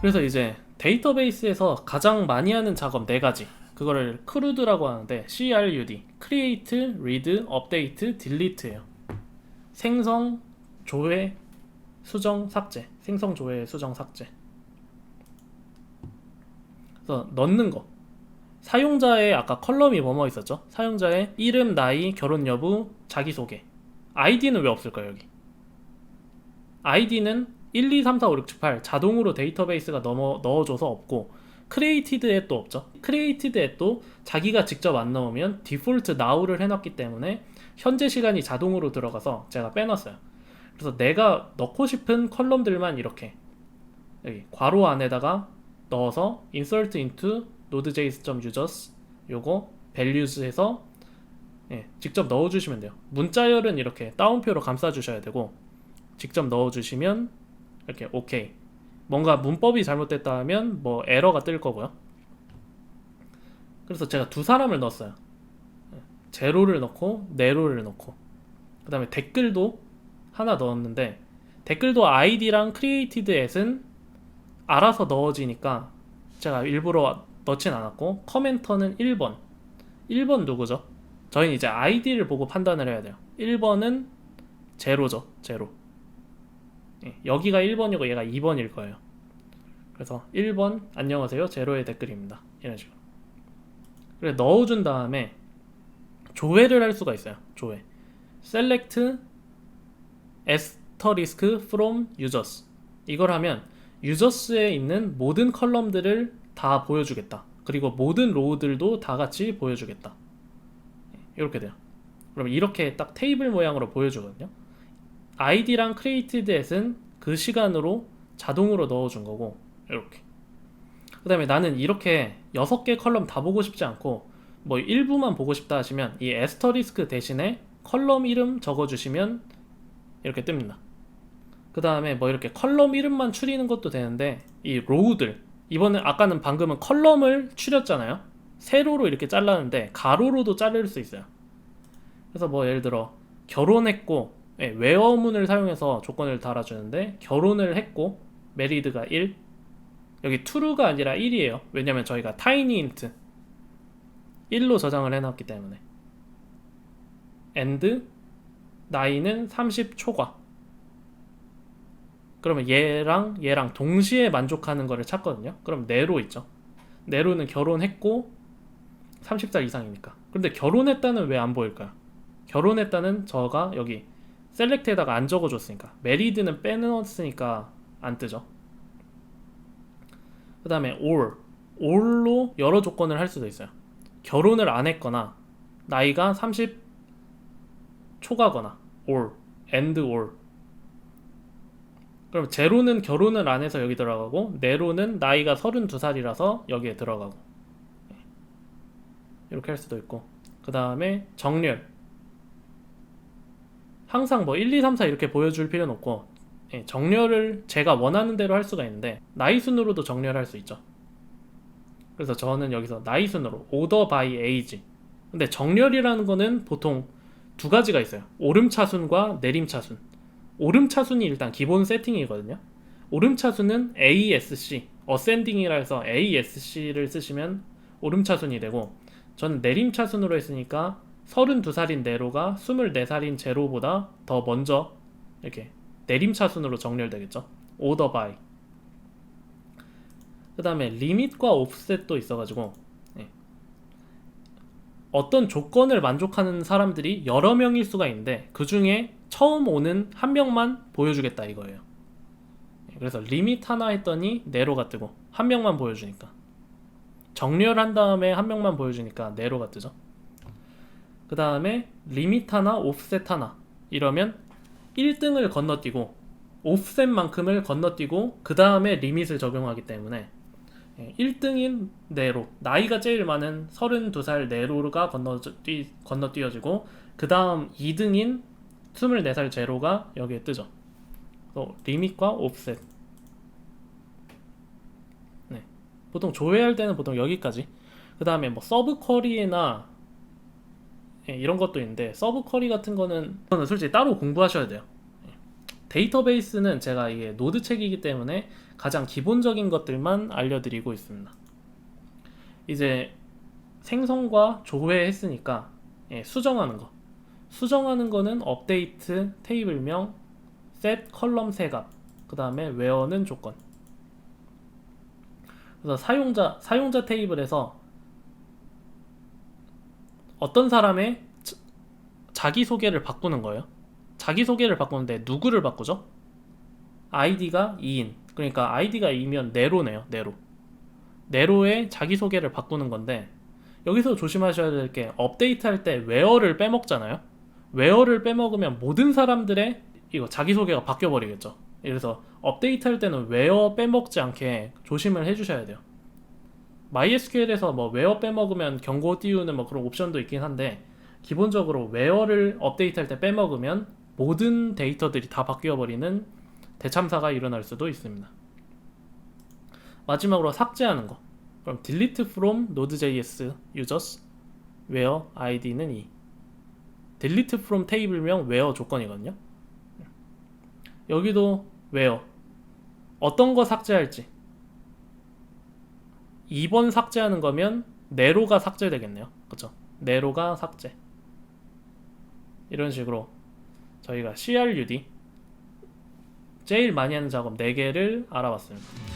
그래서 이제 데이터베이스에서 가장 많이 하는 작업 네 가지. 그거를 크루드라고 하는데 CRUD, Create, Read, Update, Delete예요. 생성, 조회, 수정, 삭제. 생성, 조회, 수정, 삭제. 그래서 넣는 거. 사용자의 아까 컬럼이 뭐뭐 있었죠? 사용자의 이름, 나이, 결혼 여부, 자기소개. 아이디는 왜 없을까요, 여기? 아이디는 1, 2, 3, 4, 5, 6, 7, 8 자동으로 데이터베이스가 넘어, 넣어줘서 없고 크리에이티드에 또 없죠. 크리에이티드에 또 자기가 직접 안 넣으면 디폴트 now를 해놨기 때문에 현재 시간이 자동으로 들어가서 제가 빼놨어요. 그래서 내가 넣고 싶은 컬럼들만 이렇게 여기 괄호 안에다가 넣어서 insert into node.js.users 요거 values해서 예, 직접 넣어주시면 돼요. 문자열은 이렇게 따옴표로 감싸주셔야 되고 직접 넣어주시면 이렇게 오케이. 뭔가 문법이 잘못됐다 하면 뭐 에러가 뜰 거고요. 그래서 제가 두 사람을 넣었어요. 제로를 넣고 네로를 넣고 그 다음에 댓글도 하나 넣었는데 댓글도 아이디랑 크리에이티드 앳은 알아서 넣어지니까 제가 일부러 넣진 않았고 커멘터는 1번 1번 누구죠? 저희는 이제 아이디를 보고 판단을 해야 돼요 1번은 제로죠 제로 예, 여기가 1번이고 얘가 2번일 거예요. 그래서 1번 안녕하세요 제로의 댓글입니다. 이런 식으로. 그래 넣어준 다음에 조회를 할 수가 있어요. 조회. select asterisk from users 이걸 하면 유저스에 있는 모든 컬럼들을 다 보여주겠다. 그리고 모든 로우들도 다 같이 보여주겠다. 예, 이렇게 돼요. 그럼 이렇게 딱 테이블 모양으로 보여주거든요. 아이디랑 크리에이티드 앳은 그 시간으로 자동으로 넣어준 거고 이렇게. 그 다음에 나는 이렇게 6개 컬럼 다 보고 싶지 않고 뭐 일부만 보고 싶다 하시면 이 에스터리스크 대신에 컬럼 이름 적어주시면 이렇게 뜹니다. 그 다음에 뭐 이렇게 컬럼 이름만 추리는 것도 되는데 이 로우들 이번에 아까는 방금은 컬럼을 추렸잖아요. 세로로 이렇게 잘랐는데 가로로도 자를 수 있어요. 그래서 뭐 예를 들어 결혼했고 예, 웨어문을 사용해서 조건을 달아주는데 결혼을 했고 메리드가 1 여기 true가 아니라 1이에요. 왜냐면 저희가 tiny int 1로 저장을 해놨기 때문에. and 나이는 30 초과. 그러면 얘랑 얘랑 동시에 만족하는 거를 찾거든요. 그럼 네로 있죠. 네로는 결혼했고 30살 이상이니까. 근데 결혼했다는 왜 안 보일까요? 결혼했다는 저가 여기 셀렉트에다가 안 적어줬으니까. 메리드는 빼놓았으니까 안 뜨죠. 그 다음에 or. or로 여러 조건을 할 수도 있어요. 결혼을 안 했거나 나이가 30 초과거나 or and or. 그럼 제로는 결혼을 안 해서 여기 들어가고 네로는 나이가 32살이라서 여기에 들어가고. 이렇게 할 수도 있고. 그 다음에 정렬 항상 뭐 1, 2, 3, 4 이렇게 보여줄 필요는 없고 예, 정렬을 제가 원하는 대로 할 수가 있는데 나이 순으로도 정렬할 수 있죠. 그래서 저는 여기서 나이 순으로 order by age. 근데 정렬이라는 거는 보통 두 가지가 있어요. 오름차순과 내림차순. 오름차순이 일단 기본 세팅이거든요. 오름차순은 ASC, ascending이라 해서 ASC를 쓰시면 오름차순이 되고 저는 내림차순으로 했으니까 32살인 네로가 24살인 제로보다 더 먼저 이렇게 내림차순으로 정렬되겠죠. 오더 바이. 그 다음에 리밋과 옵셋도 있어가지고 예. 어떤 조건을 만족하는 사람들이 여러 명일 수가 있는데 그 중에 처음 오는 한 명만 보여주겠다 이거예요. 예, 그래서 리밋 하나 했더니 네로가 뜨고 한 명만 보여주니까 정렬한 다음에 한 명만 보여주니까 네로가 뜨죠. 그 다음에 리밋 하나, 옵셋 하나. 이러면 1등을 건너뛰고 옵셋만큼을 건너뛰고 그 다음에 리밋을 적용하기 때문에 1등인 네로 나이가 제일 많은 32살 네로가 건너뛰, 건너뛰어지고 그 다음 2등인 24살 제로가 여기에 뜨죠. 또 리밋과 옵셋 네. 보통 조회할 때는 보통 여기까지. 그 다음에 뭐 서브 쿼리나 예, 이런 것도 있는데 서브 쿼리 같은 거는 저는 솔직히 따로 공부하셔야 돼요. 예. 데이터베이스는 제가 이게 노드 책이기 때문에 가장 기본적인 것들만 알려드리고 있습니다. 이제 생성과 조회했으니까 예, 수정하는 거. 수정하는 거는 업데이트 테이블명 set 컬럼 세값 그 다음에 where는 조건. 그래서 사용자 사용자 테이블에서 어떤 사람의 자- 자기소개를 바꾸는 거예요. 자기소개를 바꾸는데 누구를 바꾸죠? 아이디가 2인. 그러니까 아이디가 2면 네로네요. 네로. 네로의 자기소개를 바꾸는 건데 여기서 조심하셔야 될 게 업데이트 할 때 웨어를 빼먹잖아요. 웨어를 빼먹으면 모든 사람들의 이거 자기소개가 바뀌어 버리겠죠. 그래서 업데이트 할 때는 웨어 빼먹지 않게 조심을 해 주셔야 돼요. MySQL에서 뭐 웨어 빼먹으면 경고 띄우는 뭐 그런 옵션도 있긴 한데 기본적으로 웨어를 업데이트 할 때 빼먹으면 모든 데이터들이 다 바뀌어 버리는 대참사가 일어날 수도 있습니다. 마지막으로 삭제하는 거. 그럼 delete from node.js users where id는 2. delete from 테이블명 where 조건이거든요. 여기도 where 어떤 거 삭제할지 2번 삭제하는 거면 네로가 삭제되겠네요. 그쵸? 네로가 삭제. 이런 식으로 저희가 CRUD 제일 많이 하는 작업 4개를 알아봤습니다.